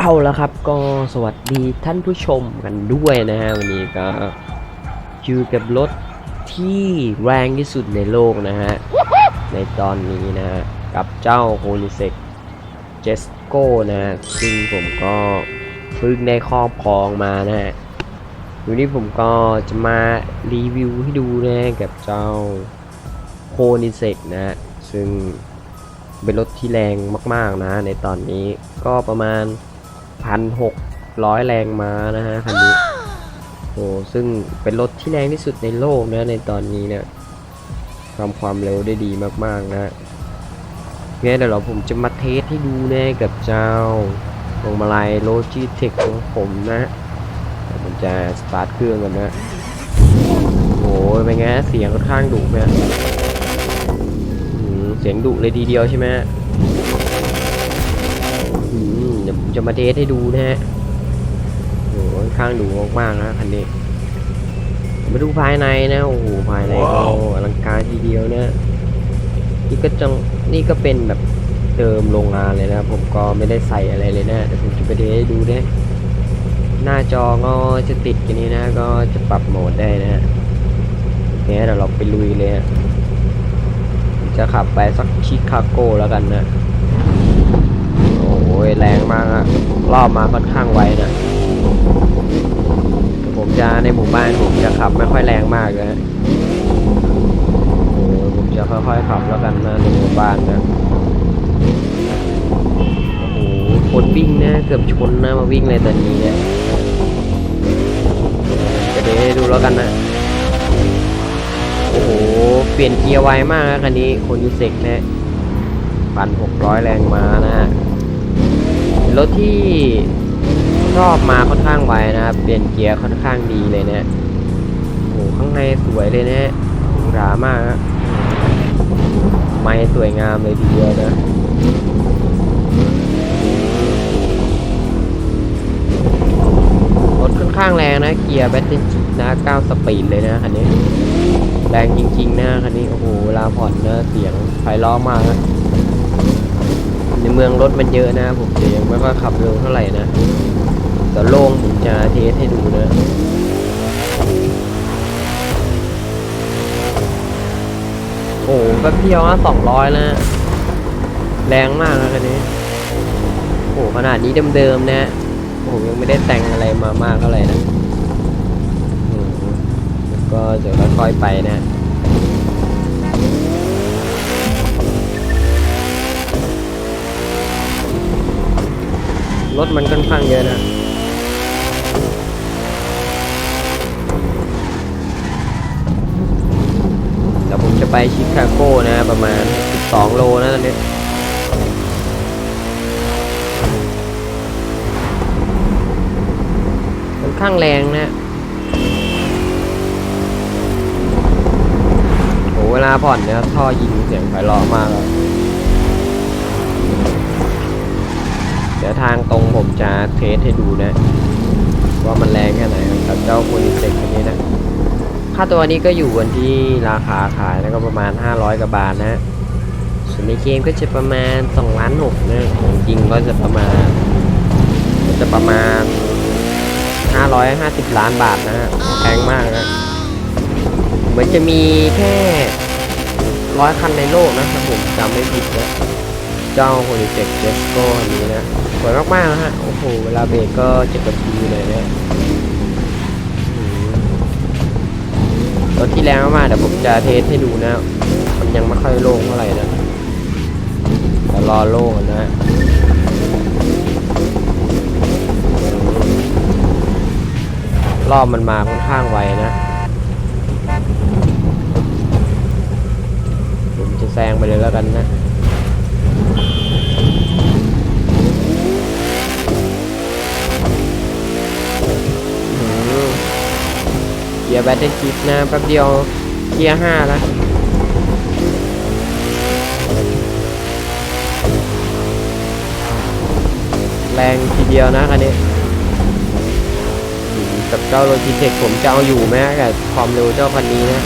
เอาละครับก็สวัสดีท่านผู้ชมกันด้วยนะฮะวันนี้ก็อยู่กับรถที่แรงที่สุดในโลกนะฮะ ในตอนนี้นะฮะ กับเจ้าโ o นิเซกเจสโก้นะฮะ ซึ่งผมก็เพิ่งได้ครอบครองมานะฮะวันนี้ผมก็จะมารีวิวให้ดูนะกับเจ้าโ o นิเซกนะฮะ ซึ่งเป็นรถที่แรงมาก ๆนะในตอนนี้ก็ประมาณ พันหกร้อยแรงม้านะฮะคันนี้โอ้ซึ่งเป็นรถที่แรงที่สุดในโลกนะในตอนนี้เนี่ยทำความเร็วได้ดีมากๆนะงั้นเดี๋ยวเราผมจะมาเทสให้ดูนะกับเจ้าพวงมาลัยโลจิเทคของผมนะเดี๋ยวผมจะสตาร์ทเครื่องกันนะโอ้ยเป็นไงเสียงค่อนข้างดุไหมเสียงดุเลยทีเดียวใช่ไหมฮะ ผมจะมาเทสให้ดูนะฮะโอ้โหค่อนข้างดุมากๆนะคันนี้ มาดูภายในนะ โอ้โห ภายในก็อลังการทีเดียวนะนี่ก็จังนี่ก็เป็นแบบเดิมโรงงานเลยนะ ผมก็ไม่ได้ใส่อะไรเลยนะแต่ผมจะไปเทสให้ดูนะหน้าจอก็จะติดกันนี้นะ ก็จะปรับโหมดได้นะฮะโอเคเดี๋ยวเราไปลุยเลยฮะจะขับไปสักชิคาโกแล้วกันนะโอ้ ยแรงมากอะรอบมาค่อนข้างไวนะผมจะในหมู่บ้านผมจะขับไม่ค่อยแรงมากเลยนะโอ้ผมจะค่อยๆขับแล้วกันนะในหมู่บ้านนะโอ้โหคนวิ่งนะเกือบชนนะมาวิ่งเลยตอนนี้เนี่ยจะเดี๋ยวดูแล้วกันนะโอ้โหเปลี่ยนเกียร์ไวมากนะคันนี้คนิเซกนะพันหกร้อยแรงมานะฮะ รถที่รอบมาค่อนข้างไวนะครับ เปลี่ยนเกียร์ค่อนข้างดีเลยนะโอ้โหข้างในสวยเลยนะหรูหรามากไม้สวยงามเลยทีเดียวนะรถค่อนข้างแรงนะ เกียร์แบตเตอรี่นะ9สปีดเลยนะคันนี้ แรงจริง ๆ นะคันนี้ โอ้โหลาผ่อนนะเสียงไฟล้อมากนะ ในเมืองรถมันเยอะนะ ผมจะยังไม่ค่อยขับเร็วเท่าไหร่นะแต่โล่งผมจะเทสให้ดูนะโอ้โหแป๊บเดียวนะสองร้อยแล้วนะ แรงมากนะคันนี้โอ้โหขนาดนี้เดิมๆนะผมยังไม่ได้แต่งอะไรมามากเท่าไหร่นะก็จะค่อยๆไปนะ รถมันค่อนข้างเยอะนะเดี๋ยวผมจะไปชิคาโกนะ ประมาณ 12 โลนะตอนนี้ค่อนข้างแรงนะโหเวลาผ่อนเนี่ยท่อยิงเสียงไพเราะมากเลย ดี๋ยวทางตรงผมจะเทสให้ดูนะ ว่ามันแรงแค่ไหนกับเจ้าคูนิเซ็กคันนี้นะ ค่าตัวนี้ก็อยู่กันที่ราคาขายนะก็ประมาณ 500กว่าบาทนะส่วนในเกมก็จะประมาณ2ล้านหกนะของจริงก็จะประมาณจะประมาณ 550 ล้านบาทนะฮะแพงมากนะเหมือนจะมีแค่ร้อยคันในโลกนะถ้าผมจำไม่ผิดนะ เจ้าโฮลิเจ็กเจสโก้อันนี้นะสวยมากๆนะฮะ โอ้โห เวลาเบรกก็จะกระพีเลยนะอืมรถที่แรงมากๆเดี๋ยวผมจะเทสให้ดูนะ มันยังไม่ค่อยโล่งเท่าไหร่นะแต่รอโล่งนะรอบมันมาค่อนข้างไวนะผมจะแซงไปเลยแล้วกันนะ อืม เกียร์แบตเตอรี่คิดนะแป๊บเดียวเกียร์ห้าแล้วแรงทีเดียวนะคันนี้กับเจ้าโลจิเทคผมจะเอาอยู่ไหมกับความเร็วเจ้าคันนี้นะ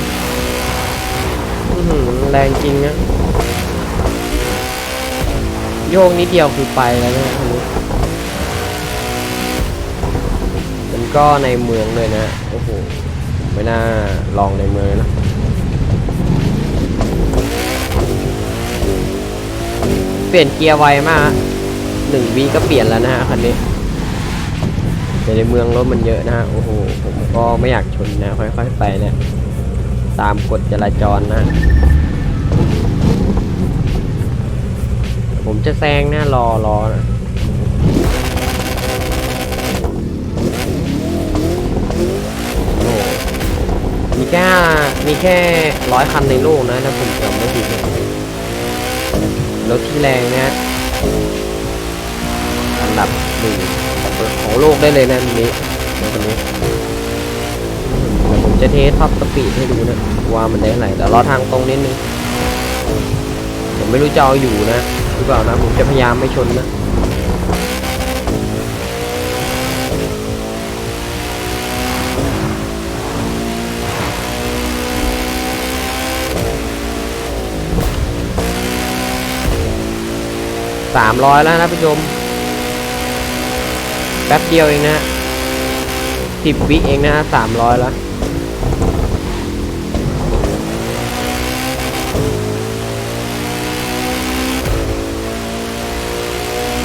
แรงจริงนะโยกนิดเดียวคือไปแล้วนะคันนี้ก็ในเมืองเลยนะ โอ้โห ไม่น่าลองในเมืองนะเปลี่ยนเกียร์ไวมากหนึ่งวิก็เปลี่ยนแล้วนะฮะคันนี้แต่ในเมืองรถมันเยอะนะฮะโอ้โหผมก็ไม่อยากชนนะค่อยๆไปเนะี่ยตามกฎจราจรนะ ผมจะแซงนะรอรอนะ โอ้โหมี แค่มีแค่ร้อยคันในโลกนะถ้าผมจำไม่ผิดนะรถที่แรงนะอันดับหนึ่งของโลกได้เลยนะนี้รถคันนี้ผมจะเทสท็อปสปีดให้ดูนะว่ามันได้เท่าไหร่แต่รอทางตรงนิดนึงผมไม่รู้จะเอาอยู่นะหรือเปล่านะผมจะพยายามไม่ชนนะ สามร้อยแล้วนะผู้ชม แป๊บเดียวเองนะสิบวิเองนะสามร้อยแล้ว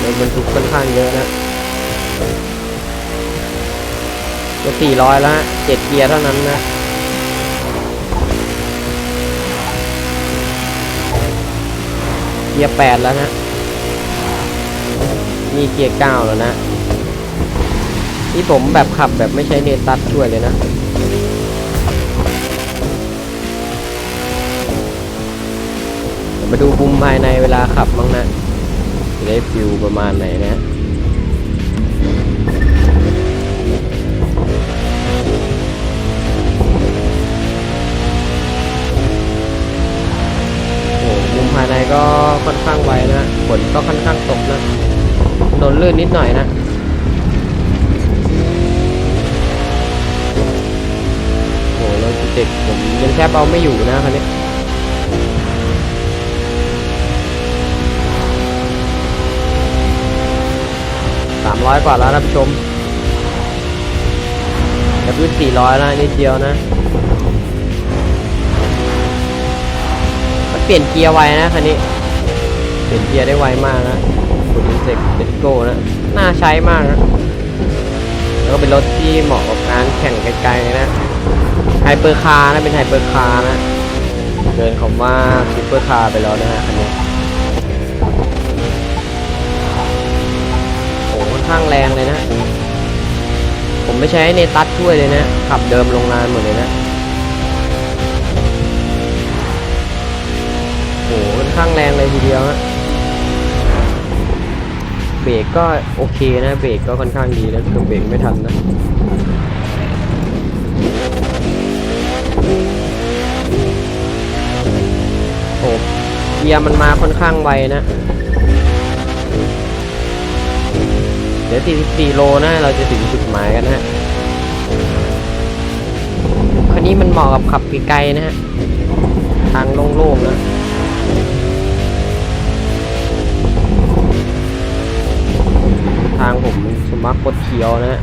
รถบรรทุกค่อนข้างเยอะนะจะสี่ร้อยแล้วฮะเจ็ดเกียร์เท่านั้นนะเกียร์แปดแล้วนะ มีเกียร์เก้าแล้วนะนี่ผมแบบขับแบบไม่ใช้เนตัสช่วยเลยนะมาดูมุมภายในเวลาขับบ้างนะจะได้ฟิลประมาณไหนนะโอ้มุมภายในก็ค่อนข้างไวนะฝนก็ค่อนข้างตกนะ ถนนลื่นนิดหน่อยนะโอ้โหรถเด็กผมยังแทบเอาไม่อยู่นะคันนี้สามร้อยกว่าแล้วท่านผู้ชมจะพื้นสี่ร้อยแล้วนิดเดียวนะมันเปลี่ยนเกียร์ไวนะคันนี้ เปลี่ยนเกียร์ได้ไวมากนะ คุณเซ็กเบโก้นะน่าใช้มากนะแล้วก็เป็นรถที่เหมาะกับการแข่งไกลๆนะไฮเปอร์คาร์นะเป็นไฮเปอร์คาร์นะเดินเขาว่าซูเปอร์คาร์ไปแล้วนะฮะคันนี้โอ้ค่อนข้างแรงเลยนะ ผมไม่ใช้เนตัสช่วยเลยนะ ขับเดิมลงนานหมดเลยนะโอ้ค่อนข้างแรงเลยทีเดียวฮะ เบรกก็โอเคนะเบรกก็ค่อนข้างดีนะคือเบรกไม่ทันนะโอ้เกียร์มันมาค่อนข้างไวนะ เดี๋ยว 44 โลนะ เราจะถึงจุดหมายกันนะฮะคันนี้มันเหมาะกับขับไกลๆนะฮะ ทางโล่งๆนะางผมสมัครกดเขียวนะฮะ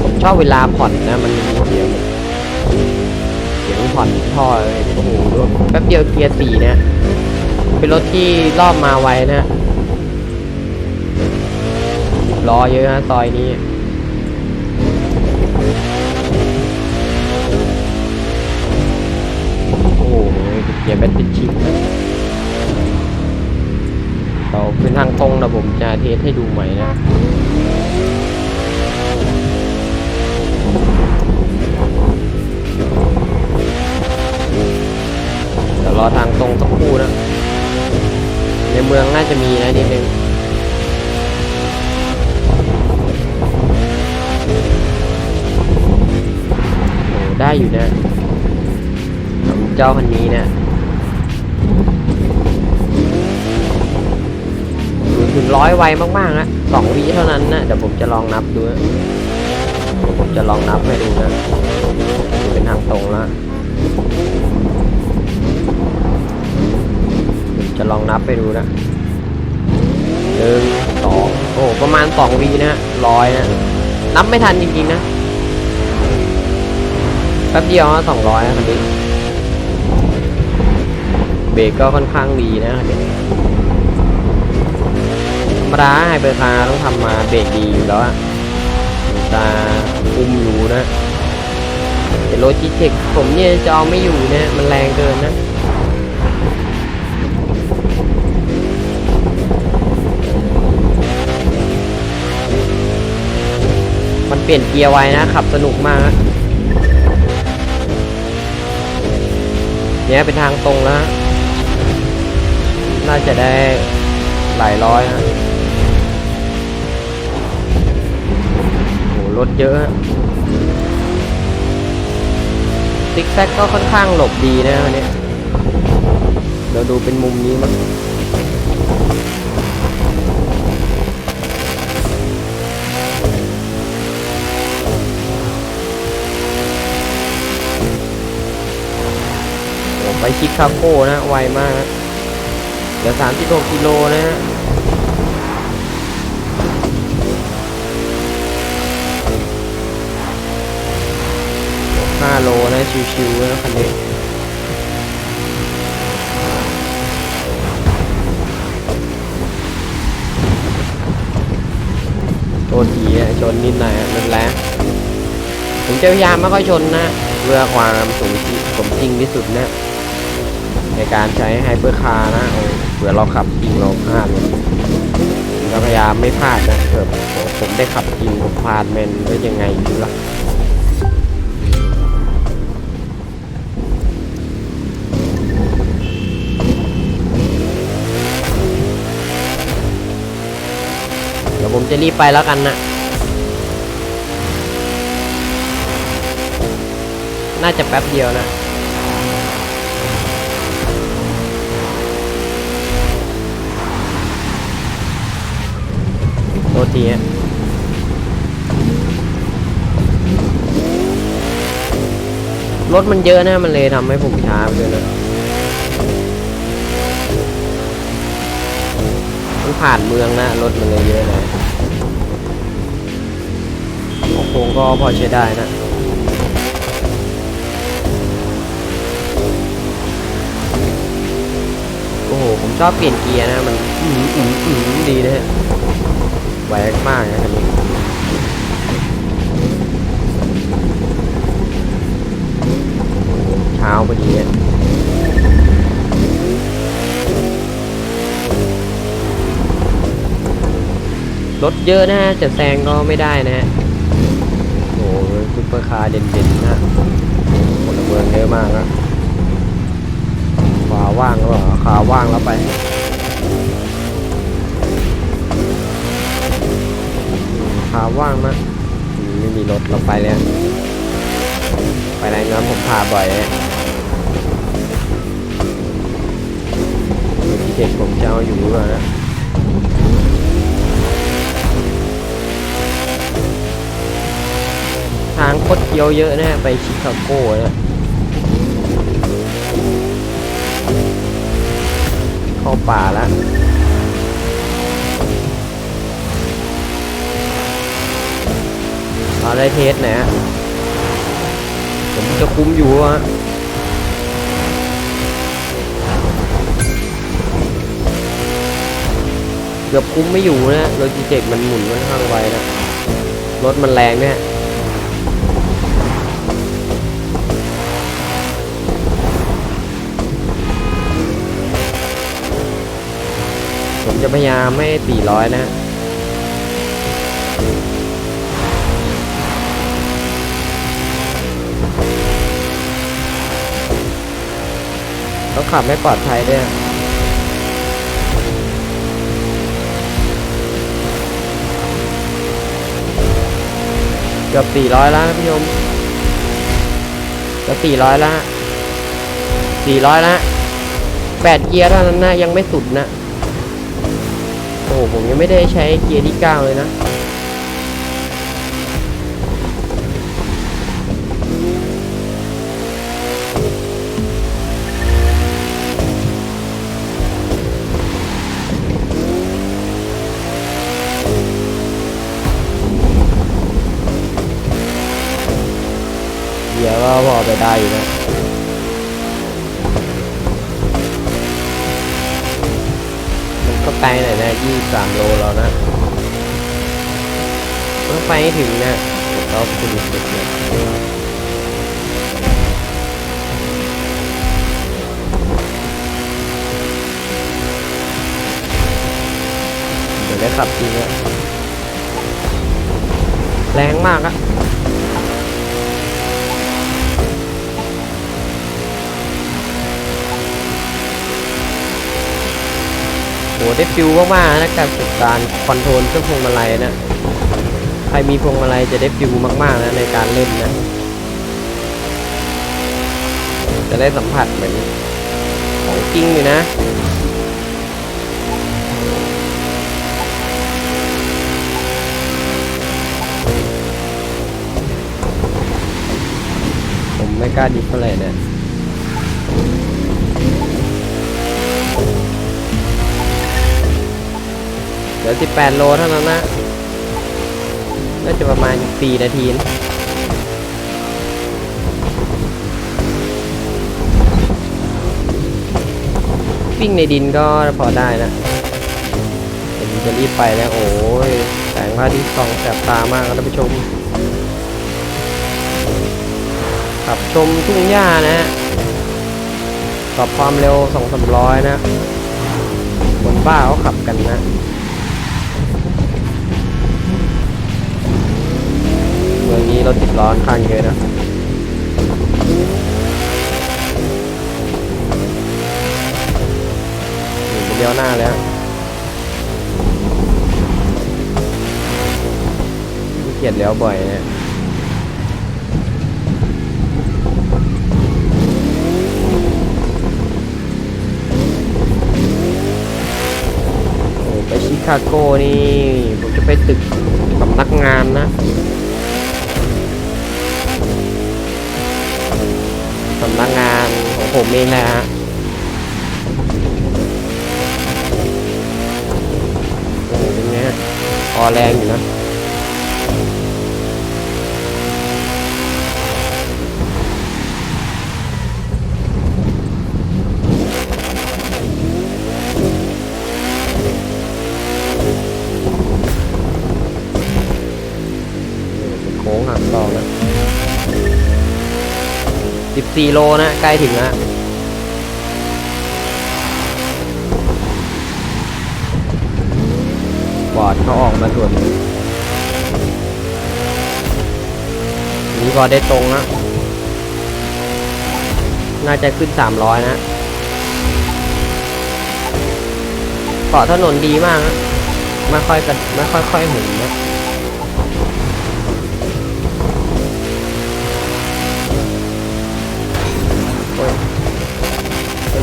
ผมชอบเวลาผ่อนนะมันเสียงเสียงผ่อนท่อโอ้โหแป๊บเดียวเกียร์สี่นะเป็นรถที่รอบมาไวนะรอเยอะนะซอยนี้ โอ้โห เกียร์แบตเตอรี่ชิปเราขึ้นทางตรงนะผมจะเทสให้ดูใหม่นะเดี๋ยวรอทางตรงสักครู่นะ ในเมืองน่าจะมีนะนิดนึงโอ้ได้อยู่นะเจ้าคันนี้เนะศูนย์ ร้อยไวมากๆนะสองวิเท่านั้นนะเดี๋ยวผมจะลองนับดูนะผมจะลองนับให้ดูนะเป็นทางตรงแล้วจะลองนับไปดูนะหนึ่งสองโอ้ประมาณสองวีนะร้อยนะนับไม่ทันจริงๆนะแป๊บเดียวสองร้อยนะคันนี้เบรกก็ค่อนข้างดีนะคันนี้ มดาไฮเบอร์คาร์ต้องทำมาเบรกดีอยู่แล้วอะตาคุมอยู่นะแต่รถจีเทคผมเนี่ยจะเอาไม่อยู่นะมันแรงเกินนะมันเปลี่ยนเกียร์ไวนะขับสนุกมากนะเนี่ยเป็นทางตรงแล้วฮะน่าจะได้หลายร้อยนะ ถเยอะซิกแซกก็ค่อนข้างหลบดีนะวันนี้เราดูเป็นมุมนี้มั้งไปชิคาโกนะ ไวมากนะเหลือ36กิโลนะฮะ 5 โลนะชิวๆนะคันนี้โทษทีอะชนนิดหน่อยอะนั่นแหละผมจะพยายามไม่ค่อยชนนะเพื่อความสมจริงสมจริงที่สุดนะในการใช้ไฮเปอร์คาร์นะเผื่อเราขับจริงเราพลาดเนี่ยผมก็พยายามไม่พลาดนะเผื่อผมได้ขับจริงผมพลาดแมนก็ยังไงอยู่ล่ะ ผมจะรีบไปแล้วกันนะน่าจะแป๊บเดียวนะ โทษทีฮะรถมันเยอะนะ มันเลยทำให้ผมช้าไปด้วยนะมันผ่านเมืองนะ รถมันเลยเยอะนะ โค้งก็พอใช้ได้นะโอ้โห ผมชอบเปลี่ยนเกียร์นะ มันอืมอืมอืมดีนะฮะแหวกมากนะคันนี้เช้าพอดีอะรถเยอะนะฮะจะแซงก็ไม่ได้นะฮะ ซุปเปอร์คาร์เด่นๆนะพลเมืองเยอะมากนะขวาว่างแล้วขาว่างแล้วไปขาว่างมากอืมไม่มีรถเราไปแล้วไปไหนงั้นผมพาบ่อยเลยที่เด็กผมจะเอาอยู่หรือเปล่านะางคดเคี้ยวเยอะนะไปชิคาโก้นะเข้าป่าแล้วเราได้เทสนะฮะผมจะคุ้มอยู่ฮะเกือบคุ้มไม่อยู่นะโลจิเทคมันหมุนค่อนข้างไวนะรถมันแรงเนี่ย จะพยายามไม่400นะต้องขับไม่ปลอดภัยด้วยเกือบ400แล้วนะพี่ชมเกือบ400แล้วฮะ400แล้วฮะ8เกียร์เท่านั้นนะยังไม่สุดนะ ผมยังไม่ได้ใช้เกียร์ที่ 9 เลยนะเดี๋ยวก็พอไปได้อยู่นะ ไกลหน่อยนะยี่สามโลแล้วนะต้องไปให้ถึงนะเราคุณสุดเนี่ยเดี๋ยวได้ขับจริงอะแรงมากอะ หได้ฟิลมากๆนะกับการคอนโทรลเครื่องพวงมาลัยนะใครมีพวงมาลัยจะได้ฟิลมากๆนะในการเล่นนะ จะได้สัมผัสเหมือนของจริงอยู่นะผมไม่กล้าดิฟเท่าไหร่เนะ เหลือ 18 โลเท่านั้นนะ น่าจะประมาณ 4 นาทีนะวิ่งในดินก็พอได้นะผมจะรีบไปแล้ว โอ้ยแสงพระอาทิตย์ส่องแสบตามากครับท่านผู้ชมขับชมทุ่งหญ้านะฮะกับความเร็ว 2-300 นะ คนบ้าเขาขับกันนะ ร้อนข้างเยอะนะหนึ่งเดียวหน้าแล้วเกียจเลี้ยวบ่อยเนี่ยไปชิคาโกนี่ ผมจะไปตึกสำนักงานนะ สำนักงานของผมเองนะฮะโอ้โหเป็นไงพอแรงอยู่นะ 14โลนะ ใกล้ถึงแล้วบอร์ดเขาออกมาส่วนหนึ่งนี่บอร์ดได้ตรงนะ น่าจะขึ้น 300 นะเกาะถนนดีมากนะไม่ค่อยกันไม่ค่อยค่อยหมุนนะ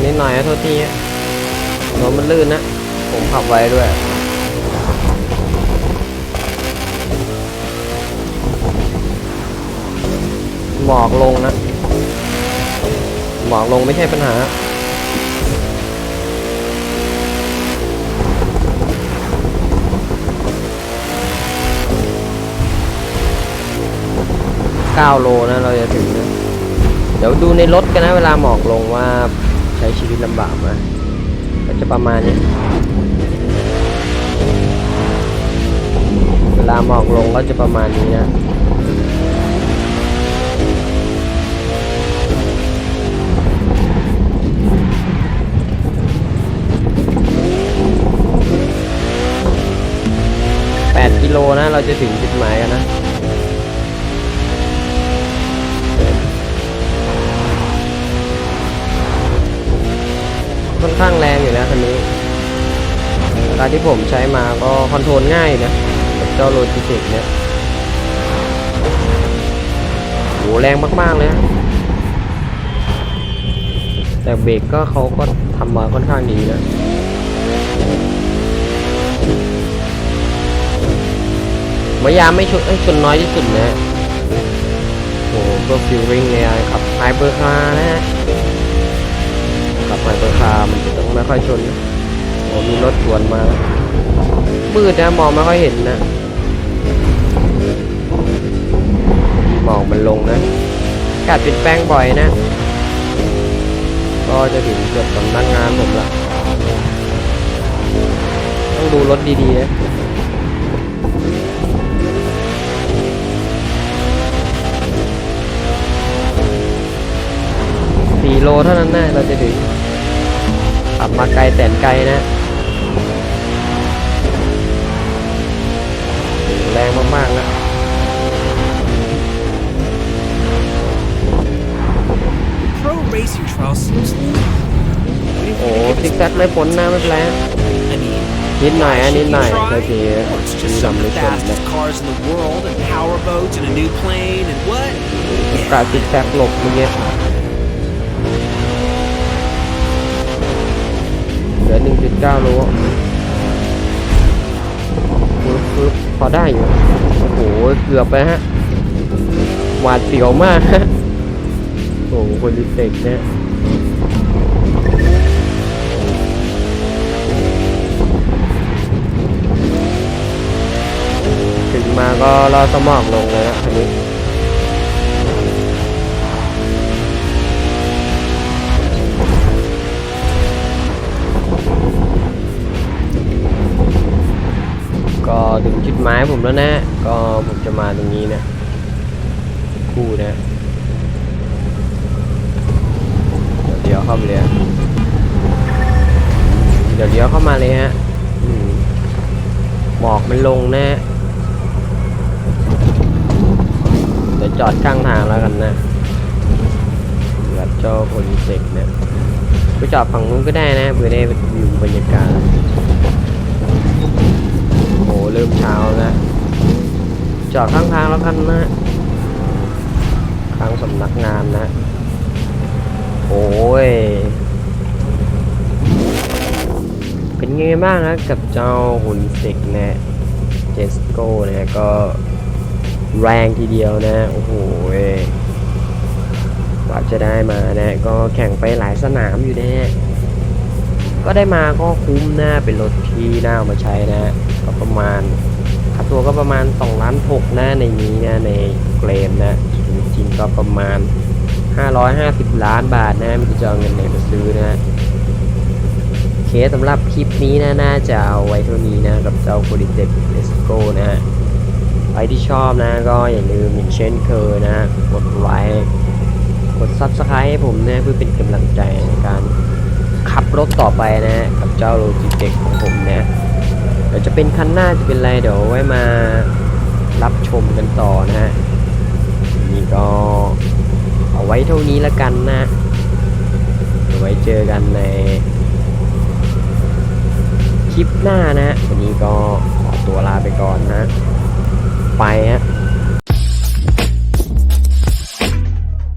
นี้หน่อยโทษทีรถมันลื่นนะ ผมขับไว้ด้วยหมอกลงนะหมอกลงไม่ใช่ปัญหา 9 โลนะ เราจะถึงนะ เดี๋ยวดูในรถกันนะ เวลาหมอกลงว่า ใช้ชีวิตลำบากไหมก็จะประมาณนี้เวลาหมอกลงก็จะประมาณนี้นะ8กิโลนะเราจะถึงจุดหมายกันนะ ค่อนข้างแรงอยู่นะคันนี้เวลาที่ผมใช้มาก็คอนโทรลง่ายนะกับเจ้าโลจิเทคเนี่ยโหแรงมากๆเลยแต่เบรกก็เขาก็ทำมาค่อนข้างดีนะพยายามไม่ชนชนน้อยที่สุดนะโอ้โหเพื่อฟิลลิ่งเนี่ยครับไฮเปอร์คาร์นะฮะ ขับไปเบอร์คาร์มันจะต้องไม่ค่อยชนนะโอ้มีรถสวนมา มืดนะมองไม่ค่อยเห็นนะหมอกมันลงนะแอากาศเปลี่ยนแปลงบ่อยนะ ก็จะถึงเกือบสำนักงานผมละต้องดูรถดีๆนะสี่โลเท่านั้นนะเราจะถึง ขับมาไกลแสนไกลนะ แรงมากๆนะ Pro Racer Trial seems new. Waiting โอ้ for you to ซิ give ก us แซกไม่พ้นนะไม่เป็นไร I mean, นิดหน่อยอะนิดหน่อย try? โอเค Or it's มี just สำ some of นึ the กชนนะ fastest cars in the world and power boats and a new plane and what? กาซิกแซกหลบเมื่อกี้ ลือ 1.9โลปึ๊บปึ๊บพอได้อยู่ โอ้โห เกือบไปฮะ หวาดเสียวมากฮะ โอ้โหคนดิเตกเนี่ยถึงมาก็รอสมองลงเลยนะคันนี้ หมายผมแล้วนะ ก็ผมจะมาตรงนี้นะคู่นะเดี๋ยวเลี้ยวเข้าไปเลยฮะเดี๋ยวเลี้ยวเข้ามาเลยฮะหมอกมันลงนะเดี๋ยวจอดข้างทางแล้วกันนะแบบเจ้าโพลิเซกเนี่ยไปจอดฝั่งนู้นก็ได้นะเพื่อได้วิวบรรยากาศ เริ่มเช้าแล้วจอดข้างทางแล้วกันนะข้างสำนักงานนะ โอ้ย เป็นไงบ้างนะกับเจ้าหุ่นเซ็กนะเจสโก้นะก็แรงทีเดียวนะ โอ้โหกว่าจะได้มานะก็แข่งไปหลายสนามอยู่นะก็ได้มาก็คุ้มนะเป็นรถที่น่าเอามาใช้นะ ก็ประมาณค่าตัวก็ประมาณ2ล้าน6นะในนี้นะในเกรมนะจริงๆก็ประมาณ 550 ล้านบาทนะมีจะเอาเงินไหนมาซื้อนะเคสำหรับคลิปนี้นะน่าจะเอาไว้เท่านี้นะกับเจ้า p o l i t e c l e s c o นะฮะใครที่ชอบนะก็อย่าลืมอย่างเช่นเคยนะกดไลค์กด Subscribe ให้ผมนะเพื่อเป็นกำลังใจในการขับรถต่อไปนะฮะกับเจ้าโลจิเทคของผมนะ เดี๋ยวจะเป็นคันหน้าจะเป็นอะไรเดี๋ยวไว้มารับชมกันต่อนะฮะนี่ก็เอาไว้เท่านี้ละกันนะเดี๋ยวไว้เจอกันในคลิปหน้านะวันนี้ก็ขอตัวลาไปก่อนนะ ไปฮะ